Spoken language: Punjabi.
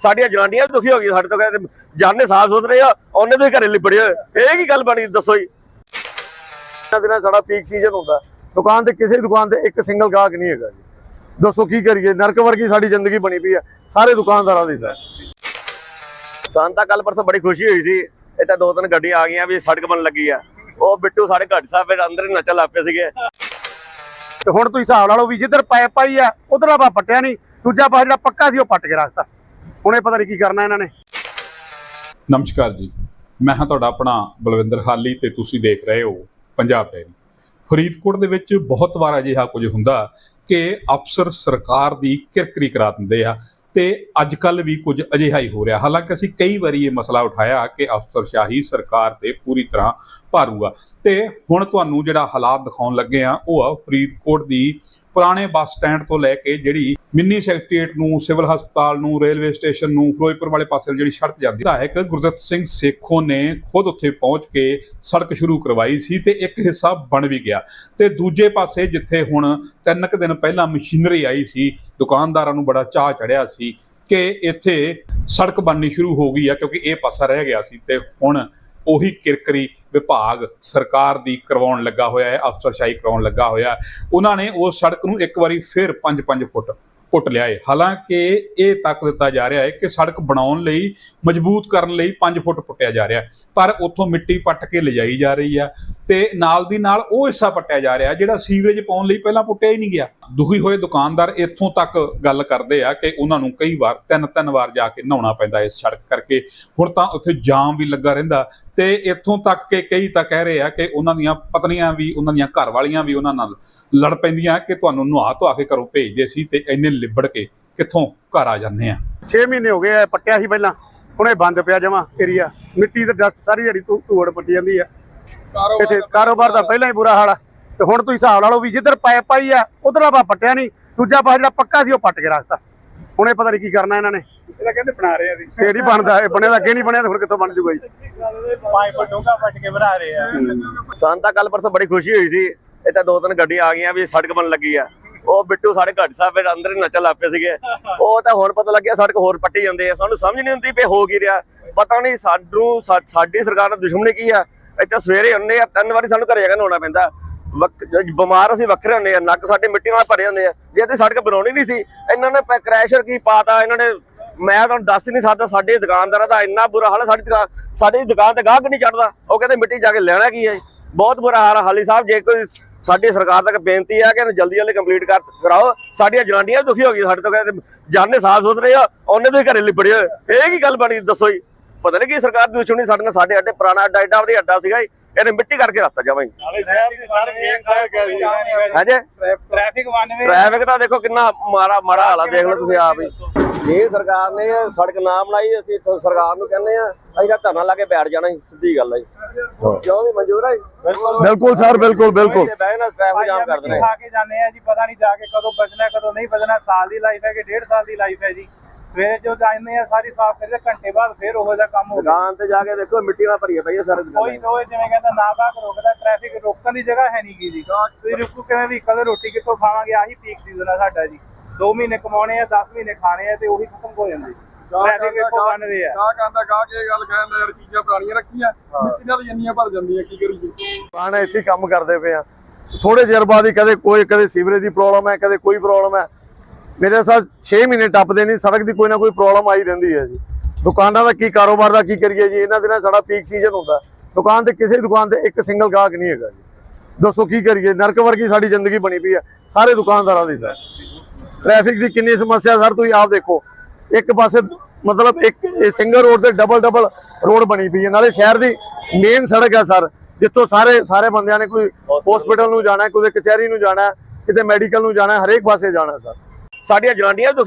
ਸਾਡੀਆਂ ਜਨਾਨੀਆਂ ਵੀ ਦੁਖੀ ਹੋ ਗਈ ਸਾਡੇ ਤੋਂ ਕਹਿੰਦੇ ਜਾਨੇ ਸਾਫ਼ ਸੁਥਰੇ ਆ, ਉਹਨੇ ਤੋਂ ਘਰੇ ਲਿਬੜੇ ਹੋਏ ਇਹ ਕੀ ਗੱਲ ਬਣੀ ਦੱਸੋ ਜੀ? ਦਿਨਾਂ ਸਾਡਾ ਪੀਕ ਸੀਜ਼ਨ ਹੁੰਦਾ। ਦੁਕਾਨ ਤੇ ਕਿਸੇ ਦੁਕਾਨ ਤੇ ਇੱਕ ਸਿੰਗਲ ਗਾਹਕ ਨਹੀਂ ਹੈਗਾ ਜੀ। ਦੱਸੋ ਕੀ ਕਰੀਏ? ਨਰਕ ਵਰਗੀ ਸਾਡੀ ਜ਼ਿੰਦਗੀ ਬਣੀ ਪਈ ਹੈ ਸਾਰੇ ਦੁਕਾਨਦਾਰਾਂ ਦੀ ਸਰ ਸਾਨੂੰ ਤਾਂ ਕੱਲ ਪਰਸੋਂ ਬੜੀ ਖੁਸ਼ੀ ਹੋਈ ਸੀ। ਇਹ ਤਾਂ ਦੋ ਤਿੰਨ ਗੱਡੀਆਂ ਆ ਗਈਆਂ ਵੀ ਸੜਕ ਬਣ ਲੱਗੀ ਆ। ਉਹ ਬਿੱਟੂ ਸਾਡੇ ਘੱਟ ਸਾਹਿਬ ਫਿਰ ਅੰਦਰ ਹੀ ਨੱਚਣ ਲੱਗ ਪਏ ਸੀਗੇ। ਤੇ ਹੁਣ ਤੁਸੀਂ ਹਿਸਾਬ ਲਾ ਲਓ ਵੀ ਜਿੱਧਰ ਪਾਇਪ ਪਾਈ ਆ, ਉਧਰ ਆਪਾਂ ਪੱਟਿਆ ਨਹੀਂ। ਦੂਜਾ ਪਾਸੇ ਜਿਹੜਾ ਪੱਕਾ ਸੀ ਉਹ ਪੱਟ ਕੇ ਰੱਖਤਾ। ਹੁਣ ਪਤਾ ਨਹੀਂ ਕੀ ਕਰਨਾ ਇਹਨਾਂ ਨੇ। ਨਮਸਕਾਰ ਜੀ। ਮੈਂ ਹਾਂ ਤੁਹਾਡਾ ਆਪਣਾ ਬਲਵਿੰਦਰ ਹਾਲੀ ਤੇ ਤੁਸੀਂ ਦੇਖ ਰਹੇ ਹੋ ਪੰਜਾਬ ਡੈਰੀ ਫਰੀਦਕੋਟ ਦੇ ਵਿੱਚ ਬਹੁਤ ਵਾਰ ਅਜਿਹਾ ਕੁਝ ਹੁੰਦਾ ਕਿ ਅਫਸਰ ਸਰਕਾਰ ਦੀ ਕਿਰਕਰੀ ਕਰਾ ਦਿੰਦੇ ਆ ਤੇ ਅੱਜ ਕੱਲ ਵੀ ਕੁਝ ਅਜਿਹਾ ਹੀ ਹੋ ਰਿਹਾ। ਹਾਲਾਂਕਿ ਅਸੀਂ ਕਈ ਵਾਰੀ ਇਹ ਮਸਲਾ ਉਠਾਇਆ ਕਿ ਅਫਸਰਸ਼ਾਹੀ ਸਰਕਾਰ ਤੇ ਪੂਰੀ ਤਰ੍ਹਾਂ ਭਾਰੂਗਾ। ਤੇ ਹੁਣ ਤੁਹਾਨੂੰ ਜਿਹੜਾ ਹਾਲਾਤ ਦਿਖਾਉਣ ਲੱਗੇ ਆ, ਉਹ ਆ ਫਰੀਦਕੋਟ ਦੀ ਪੁਰਾਣੇ ਬੱਸ ਸਟੈਂਡ ਤੋਂ ਲੈ ਕੇ ਜਿਹੜੀ ਮਿੰਨੀ ਸੈਕਟਰੀਏਟ ਨੂੰ, ਸਿਵਲ ਹਸਪਤਾਲ ਨੂੰ, ਰੇਲਵੇ ਸਟੇਸ਼ਨ ਨੂੰ, ਫਿਰੋਜ਼ਪੁਰ ਵਾਲੇ ਪਾਸੇ ਨੂੰ ਜਿਹੜੀ ਸੜਕ ਜਾਂਦੀ ਹੈ ਵਿਧਾਇਕ ਗੁਰਦਿੱਤ ਸਿੰਘ ਸੇਖੋ ਨੇ ਖੁਦ ਉੱਥੇ ਪਹੁੰਚ ਕੇ ਸੜਕ ਸ਼ੁਰੂ ਕਰਵਾਈ ਸੀ ਤੇ ਇੱਕ ਹਿੱਸਾ ਬਣ ਵੀ ਗਿਆ। ਤੇ ਦੂਜੇ ਪਾਸੇ ਜਿੱਥੇ ਹੁਣ ਤਿੰਨ ਕੁ ਦਿਨ ਪਹਿਲਾਂ ਮਸ਼ੀਨਰੀ ਆਈ ਸੀ, ਦੁਕਾਨਦਾਰਾਂ ਨੂੰ ਬੜਾ ਚਾਹ ਚੜਿਆ ਸੀ ਕਿ ਇੱਥੇ ਸੜਕ ਬਣਨੀ ਸ਼ੁਰੂ ਹੋ ਗਈ ਆ, ਕਿਉਂਕਿ ਇਹ ਪਾਸਾ ਰਹਿ ਗਿਆ ਸੀ ਤੇ ਹੁਣ ਉਹੀ ਕਿਰਕਰੀ ਵਿਭਾਗ ਸਰਕਾਰ ਦੀ ਕਰਵਾਉਣ ਲੱਗਾ ਹੋਇਆ ਹੈ, ਅਫਸਰਸ਼ਾਹੀ ਕਰਵਾਉਣ ਲੱਗਾ ਹੋਇਆ ਉਹਨਾਂ ਨੇ ਉਸ ਸੜਕ ਨੂੰ ਇੱਕ ਵਾਰੀ ਫਿਰ 5-5 ਫੁੱਟ ਪੁੱਟ ਲਿਆ ਹੈ। ਹਾਲਾਂਕਿ ਇਹ ਤੱਕ ਦਿੱਤਾ ਜਾ ਰਿਹਾ ਹੈ ਕਿ ਸੜਕ ਬਣਾਉਣ ਲਈ, ਮਜ਼ਬੂਤ ਕਰਨ ਲਈ 5 ਫੁੱਟ ਪੁੱਟਿਆ ਜਾ ਰਿਹਾ ਪਰ ਉੱਥੋਂ ਮਿੱਟੀ ਪੱਟ ਕੇ ਲਿਜਾਈ ਜਾ ਰਹੀ ਆ ਤੇ ਨਾਲ ਦੀ ਨਾਲ ਉਹ ਹਿੱਸਾ ਪੱਟਿਆ ਜਾ ਰਿਹਾ ਜਿਹੜਾ ਸੀਵਰੇਜ ਪਾਉਣ ਲਈ ਪਹਿਲਾਂ ਪੁੱਟਿਆ ਹੀ ਨਹੀਂ ਗਿਆ। ਦੁਖੀ ਹੋਏ ਦੁਕਾਨਦਾਰ ਇੱਥੋਂ ਤੱਕ ਗੱਲ ਕਰਦੇ ਆ ਕਿ ਉਹਨਾਂ ਨੂੰ ਕਈ ਵਾਰ ਤਿੰਨ ਤਿੰਨ ਵਾਰ ਜਾ ਕੇ ਨਹਾਉਣਾ ਪੈਂਦਾ ਇਸ ਸੜਕ ਕਰਕੇ। ਹੁਣ ਤਾਂ ਉੱਥੇ ਜਾਮ ਵੀ ਲੱਗਾ ਰਹਿੰਦਾ ਤੇ ਇੱਥੋਂ ਤੱਕ ਕਿ ਕਈ ਤਾਂ ਕਹਿ ਰਹੇ ਆ ਕਿ ਉਹਨਾਂ ਦੀਆਂ ਪਤਨੀਆਂ ਵੀ ਉਹਨਾਂ ਦੀਆਂ ਘਰ ਵਾਲੀਆਂ ਵੀ ਉਹਨਾਂ ਨਾਲ ਲੜ ਪੈਂਦੀਆਂ ਕਿ ਤੁਹਾਨੂੰ ਨੁਹਾ ਧੁਆ ਕੇ ਘਰੋਂ ਭੇਜਦੇ ਸੀ ਤੇ ਇੰਨੇ ਲਿਬੜ ਕੇ ਕਿੱਥੋਂ ਘਰ ਆ ਜਾਂਦੇ ਆ। 6 ਮਹੀਨੇ ਹੋ ਗਏ ਆ ਪੱਟਿਆ ਸੀ ਪਹਿਲਾਂ। ਹੁਣ ਇਹ ਬੰਦ ਪਿਆ ਜਮਾ ਏਰੀਆ ਮਿੱਟੀ ਤੇ ਡਸਟ ਸਾਰੀ ਜਿਹੜੀ ਧੂੜ ਪੱਟੀ ਜਾਂਦੀ ਆ। ਇੱਥੇ ਕਾਰੋਬਾਰ ਦਾ ਪਹਿਲਾਂ ਹੀ ਬੁਰਾ ਹਾਲ ਆ। ਤੇ ਹੁਣ ਤੁਸੀਂ ਹਿਸਾਬ ਲਾ ਲਓ ਵੀ ਜਿੱਧਰ ਪਾਇਪ ਪਾਈ ਆ ਉਧਰ ਆਪਾਂ ਪੱਟਿਆ ਨਹੀਂ। ਦੂਜਾ ਪਾਸੇ ਜਿਹੜਾ ਪੱਕਾ ਸੀ ਉਹ ਪੱਟ ਕੇ ਰੱਖਤਾ। ਹੁਣ ਇਹ ਪਤਾ ਨਹੀਂ ਕੀ ਕਰਨਾ ਇਹਨਾਂ ਨੇ। ਇਹਦਾ ਕਹਿੰਦੇ ਬਣਾ ਰਹੇ ਆ ਫੇਰ ਹੀ ਬਣਦਾ ਇਹ ਬਣਿਆ ਤਾਂ ਅੱਗੇ ਨਹੀਂ ਬਣਿਆ ਤਾਂ ਹੁਣ ਕਿੱਥੋਂ ਬਣ ਜੂਗਾ ਜੀ। ਪਾਈਪ ਡੂੰਘਾ ਪੱਟ ਕੇ ਬਣਾ ਰਹੇ ਆ। ਸਾਨੂੰ ਤਾਂ ਕੱਲ ਪਰਸੋਂ ਬੜੀ ਖੁਸ਼ੀ ਹੋਈ ਸੀ। ਇੱਥੇ ਦੋ ਤਿੰਨ ਗੱਡੀਆਂ ਆ ਗਈਆਂ ਵੀ ਸੜਕ ਬਣ ਲੱਗੀ ਆ। ਉਹ ਬਿੱਟੂ ਸਾਡੇ ਘੱਟ ਸਾਹਿਬ ਫਿਰ ਅੰਦਰ ਹੀ ਨੱਚਣ ਲੱਗ ਪਏ ਸੀਗੇ। ਉਹ ਤਾਂ ਹੁਣ ਪਤਾ ਲੱਗਿਆ ਸੜਕ ਹੋਰ ਪੱਟੀ ਜਾਂਦੇ ਆ। ਸਾਨੂੰ ਸਮਝ ਨਹੀਂ ਹੁੰਦੀ ਵੀ ਹੋ ਕੀ ਰਿਹਾ। ਪਤਾ ਨਹੀਂ ਸਾਨੂੰ ਸਾ- ਸਾਡੀ ਸਰਕਾਰ ਦਾ ਦੁਸ਼ਮਣੀ ਕੀ ਆ। ਇੱਥੇ ਸਵੇਰੇ ਹੁੰਦੇ ਆ ਤਿੰਨ ਵਾਰੀ ਸਾਨੂੰ ਘਰੇ ਜਾ ਕੇ ਨਹਾਉਣਾ ਪੈਂਦਾ। ਬਿਮਾਰ ਅਸੀਂ ਵੱਖਰੇ ਹੁੰਦੇ ਆ, ਨੱਕ ਸਾਡੇ ਮਿੱਟੀ ਨਾਲ ਭਰੇ ਹੁੰਦੇ ਆ। ਜੇ ਤੇ ਸੜਕ ਬਣਾਉਣੀ ਨਹੀਂ ਸੀ, ਇਹਨਾਂ ਨੇ ਪ- ਕ੍ਰੈਸ਼ਰ ਕੀ ਪਾਤਾ, ਇਹਨਾਂ ਨੇ ਮੈਂ ਤੁਹਾਨੂੰ ਦੱਸ ਹੀ ਨਹੀਂ ਸਕਦਾ, ਸਾਡੇ ਦੁਕਾਨਦਾਰਾਂ ਦਾ ਇੰਨਾ ਬੁਰਾ ਹਾਲ ਸਾਡੀ ਦੁਕਾਨ ਸਾਡੀ ਦੁਕਾਨ ਤੇ ਗਾਹਕ ਨਹੀਂ ਚੜਦਾ। ਉਹ ਕਹਿੰਦੇ ਮਿੱਟੀ ਜਾ ਕੇ ਲੈਣਾ ਕੀ ਹੈ ਬਹੁਤ ਬੁਰਾ ਹਾਲ ਹੈ ਹਾਲੀ ਸਾਹਿਬ, ਜੇ ਕੋਈ ਸਾਡੀ ਸਰਕਾਰ ਤੱਕ ਬੇਨਤੀ ਹੈ ਕਿ ਇਹਨੂੰ ਜਲਦੀ ਜਲਦੀ ਕੰਪਲੀਟ ਕਰ ਕਰਾਓ, ਸਾਡੀਆਂ ਜਨਾਨੀਆਂ ਵੀ ਦੁਖੀ ਹੋ ਗਈਆਂ ਸਾਡੇ ਤੋਂ, ਕਹਿੰਦੇ ਜਾਨੇ ਸਾਫ਼ ਸੁਥਰੇ ਆ, ਉਹਨੇ ਤੋਂ ਹੀ ਘਰੇ ਲਿਬੜੇ ਹੋਏ। ਇਹ ਕੀ ਗੱਲ ਬਣੀ, ਦੱਸੋ ਜੀ? ਪਤਾ ਨਹੀਂ ਕੀ ਸਰਕਾਰ ਦੀ ਦੁਸ਼ਮਣੀ ਸਾਡੇ ਨਾਲ, ਸਾਡੇ ਅੱਡੇ ਪੁਰਾਣਾ ਅੱਡਾ ਐਡਾ ਵਧੀਆ ਅੱਡਾ ਸੀਗਾ ਜੀ। ਇਹਨੇ ਮਿੱਟੀ ਕਰਕੇ ਰੱਖਤਾ ਜਮਾਂ ਹੀ। ਹੈਜੇ? ਟ੍ਰੈਫਿਕ 92 ਟ੍ਰੈਫਿਕ ਤਾਂ ਦੇਖੋ ਕਿੰਨਾ ਮਾਰਾ ਮਾੜਾ ਹਾਲ ਆ ਦੇਖ ਲਓ ਤੁਸੀਂ ਆਪ ਹੀ। ਜੇ ਸਰਕਾਰ ਨੇ ਸੜਕ ਨਾ ਬਣਾਈ ਅਸੀਂ ਇੱਥੋਂ ਸਰਕਾਰ ਨੂੰ ਕਹਿੰਦੇ ਆ ਅਸੀਂ ਤਾਂ ਧਰਨਾ ਲਾ ਕੇ ਬੈਠ ਜਾਣਾ ਜੀ ਸਿੱਧੀ ਗੱਲ ਹੈ ਜੀ। ਕਿਉਂ ਵੀ ਮਨਜ਼ੂਰ ਹੈ ਬਿਲਕੁਲ। ਸਰ ਬਿਲਕੁਲ ਬਿਲਕੁਲ। ਬਹਿ ਨਾ ਟ੍ਰੈਫਿਕ ਜਾਮ ਕਰ ਦੇਣੇ ਖਾ ਕੇ ਜਾਂਦੇ ਆ ਜੀ ਪਤਾ ਨਹੀਂ ਜਾ ਕੇ ਕਦੋਂ ਬਚਣਾ ਕਦੋਂ ਨਹੀਂ ਬਚਣਾ ਸਾਲ ਦੀ ਲਾਈਫ ਹੈ ਕਿ ਡੇਢ ਸਾਲ ਦੀ ਲਾਈਫ ਹੈ ਜੀ। ਸਵੇਰੇ ਜੋ ਜਾਂਦੇ ਆ ਸਾਰੀ ਸਾਫ਼ ਕਰਦੇ ਘੰਟੇ ਬਾਅਦ ਫੇਰ ਉਹੋ ਜਿਹਾ ਕੰਮ ਹੋ ਗਿਆ ਦੁਕਾਨ ਤੇ ਜਾ ਕੇ ਦੇਖੋ ਮਿੱਟੀ ਨਾਲ ਭਰੀ ਪਈ ਹੈ ਸਾਰੇ ਕੋਈ ਕੋਈ ਜਿਵੇਂ ਕਹਿੰਦਾ ਨਾ ਬਾਗ ਰੋਕਦਾ ਟ੍ਰੈਫਿਕ ਰੋਕਣ ਦੀ ਜਗ੍ਹਾ ਹੈ ਨਹੀਂ ਗੀ ਜੀ। ਤੁਸੀਂ ਰੁਕੂ ਕਿਵੇਂ ਵੀ ਕਦੇ ਰੋਟੀ ਕਿੱਥੋਂ ਖਾਵਾਂਗੇ ਆਹੀ ਪੀਕ ਸੀਜ਼ਨ ਆ ਸਾਡਾ ਜੀ। 2 ਮਹੀਨੇ ਕਮਾਉਣੇ ਆ 10 ਮਹੀਨੇ ਖਾਣੇ ਆ ਤੇ ਉਹੀ ਖਤਮ ਹੋ ਜਾਂਦੇ। ਟ੍ਰੈਫਿਕ ਇੱਕੋ ਬਣ ਰਹੇ ਕਾ ਕਹਿੰਦਾ ਕਾ ਕੇ ਗੱਲ ਕਹਿੰਦਾ ਯਾਰ ਚੀਜ਼ਾਂ ਪੁਰਾਣੀਆਂ ਰੱਖੀਆਂ ਮਿੱਟੀ ਨਾਲ ਜੰਨੀਆਂ ਭਰ ਜਾਂਦੀਆਂ ਕੀ ਕਰੀਏ? ਦੁਕਾਨ ਇੱਥੇ ਕੰਮ ਕਰਦੇ ਪਏ ਆ। ਥੋੜੇ ਚਿਰ ਬਾਅਦ ਹੀ ਕਦੇ ਕੋਈ ਕਦੇ ਸੀਵਰੇਜ ਦੀ ਪ੍ਰੋਬਲਮ ਹੈ ਕਦੇ ਕੋਈ ਪ੍ਰੋਬਲਮ ਹੈ। ਮੇਰੇ ਸਾਥ 6 ਮਹੀਨੇ ਟੱਪਦੇ ਨਹੀਂ, ਸੜਕ ਦੀ ਕੋਈ ਨਾ ਕੋਈ ਪ੍ਰੋਬਲਮ ਆਈ ਰਹਿੰਦੀ ਹੈ ਜੀ। ਦੁਕਾਨਾਂ ਦਾ ਕੀ ਕਾਰੋਬਾਰ ਦਾ ਕੀ ਕਰੀਏ ਜੀ? ਇਹਨਾਂ ਦਿਨਾਂ ਸਾਡਾ ਪੀਕ ਸੀਜ਼ਨ ਹੁੰਦਾ। ਦੁਕਾਨ ਤੇ ਕਿਸੇ ਦੁਕਾਨ ਤੇ ਇੱਕ ਸਿੰਗਲ ਗਾਹਕ ਨਹੀਂ ਹੈਗਾ ਜੀ। ਦੱਸੋ ਕੀ ਕਰੀਏ? ਨਰਕ ਵਰਗੀ ਸਾਡੀ ਜ਼ਿੰਦਗੀ ਬਣੀ ਪਈ ਹੈ। ਸਾਰੇ ਦੁਕਾਨਦਾਰਾਂ ਦੀ ਸਰ ਟ੍ਰੈਫਿਕ ਦੀ ਕਿੰਨੀ ਸਮੱਸਿਆ, ਸਰ, ਤੁਸੀਂ ਆਪ ਦੇਖੋ। ਇੱਕ ਪਾਸੇ ਮਤਲਬ ਇੱਕ ਸਿੰਗਲ ਰੋਡ ਤੇ ਡਬਲ ਡਬਲ ਰੋਡ ਬਣੀ ਪਈ ਹੈ। ਨਾਲੇ ਸ਼ਹਿਰ ਦੀ ਮੇਨ ਸੜਕ ਹੈ, ਸਰ। ਜਿੱਥੋਂ ਸਾਰੇ ਸਾਰੇ ਬੰਦਿਆਂ ਨੇ ਕੋਈ ਹਸਪੀਟਲ ਨੂੰ ਜਾਣਾ ਹੈ, ਕੋਈ ਕਚਹਿਰੀ ਨੂੰ ਜਾਣਾ ਕਿਤੇ ਮੈਡੀਕਲ ਨੂੰ ਜਾਣਾ ਹਰੇਕ ਪਾਸੇ ਜਾਣਾ ਸਰ। ਸਾਡੀਆਂ ਜਨਾਨੀਆਂ ਵੀ